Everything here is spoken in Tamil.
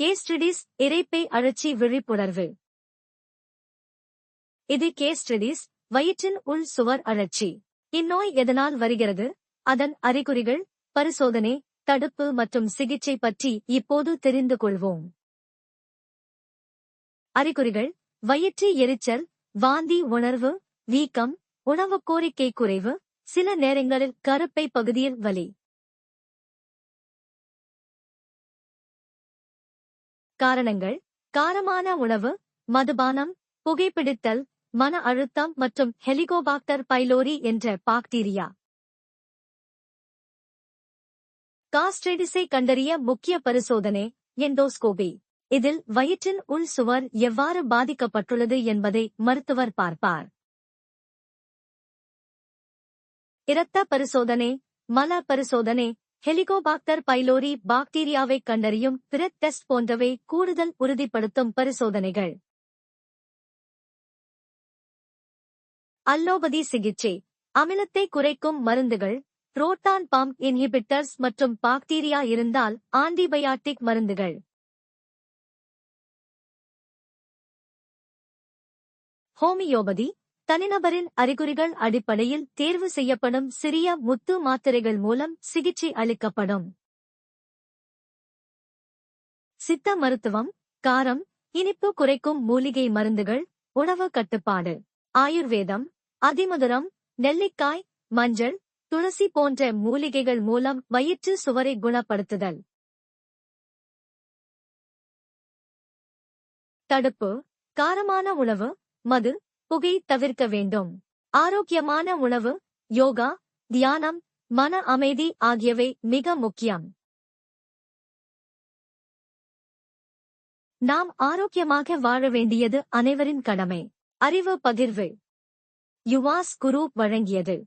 கேஸ்ட்ரிடிஸ் இரைப்பை அழற்சி விழிப்புணர்வு. இது கேஸ்ட்ரிடிஸ் வயிற்றின் உள் சுவர் அழற்சி இந்நோய் எதனால் வருகிறது? அதன் அறிகுறிகள் பரிசோதனை தடுப்பு மற்றும் சிகிச்சை பற்றி இப்போது தெரிந்து கொள்வோம். அறிகுறிகள் வயிற்று எரிச்சல் வாந்தி உணர்வு வீக்கம் உணவு கோரிக்கை குறைவு சில நேரங்களில் கருப்பை பகுதியில் வலி. காரணங்கள் காரமான உணவு மதுபானம் புகைப்பிடித்தல் மன அழுத்தம் மற்றும் ஹெலிகோபாக்டர் பைலோரி என்ற பாக்டீரியா. காஸ்ட்ரெடிஸை கண்டறிய முக்கிய பரிசோதனை எண்டோஸ்கோபி. இதில் வயிற்றின் உள் சுவர் எவ்வாறு பாதிக்கப்பட்டுள்ளது என்பதை மருத்துவர் பார்ப்பார். இரத்த பரிசோதனை மல பரிசோதனை ஹெலிகோபாக்டர் பைலோரி பாக்டீரியாவை கண்டறியும் பிற டெஸ்ட் போன்றவை கூடுதல் உறுதிப்படுத்தும் பரிசோதனைகள். அல்லோபதி சிகிச்சை. அமிலத்தை குறைக்கும் மருந்துகள் புரோட்டான் பம்ப் இன்ஹிபிட்டர்ஸ் மற்றும் பாக்டீரியா இருந்தால் ஆன்டிபயாட்டிக் மருந்துகள். ஹோமியோபதி. தனிநபரின் அறிகுறிகள் அடிப்படையில் தேர்வு செய்யப்படும் சிறிய முத்து மாத்திரைகள் மூலம் சிகிச்சை அளிக்கப்படும். சித்த மருத்துவம் காரம் இனிப்பு குறைக்கும் மூலிகை மருந்துகள் உணவு கட்டுப்பாடு ஆயுர்வேதம் அதிமதுரம் நெல்லிக்காய் மஞ்சள் துளசி போன்ற மூலிகைகள் மூலம் வயிற்று சுவரை குணப்படுத்துதல். தடுப்பு காரமான உணவு மது புகை தவிர்க்க வேண்டும். ஆரோக்கியமான உணவு யோகா தியானம் மன அமைதி ஆகியவை மிக முக்கியம். நாம் ஆரோக்கியமாக வாழ வேண்டியது அனைவரின் கடமை. அறிவு பகிர்வு. யுவாஸ் குரு வழங்கியது.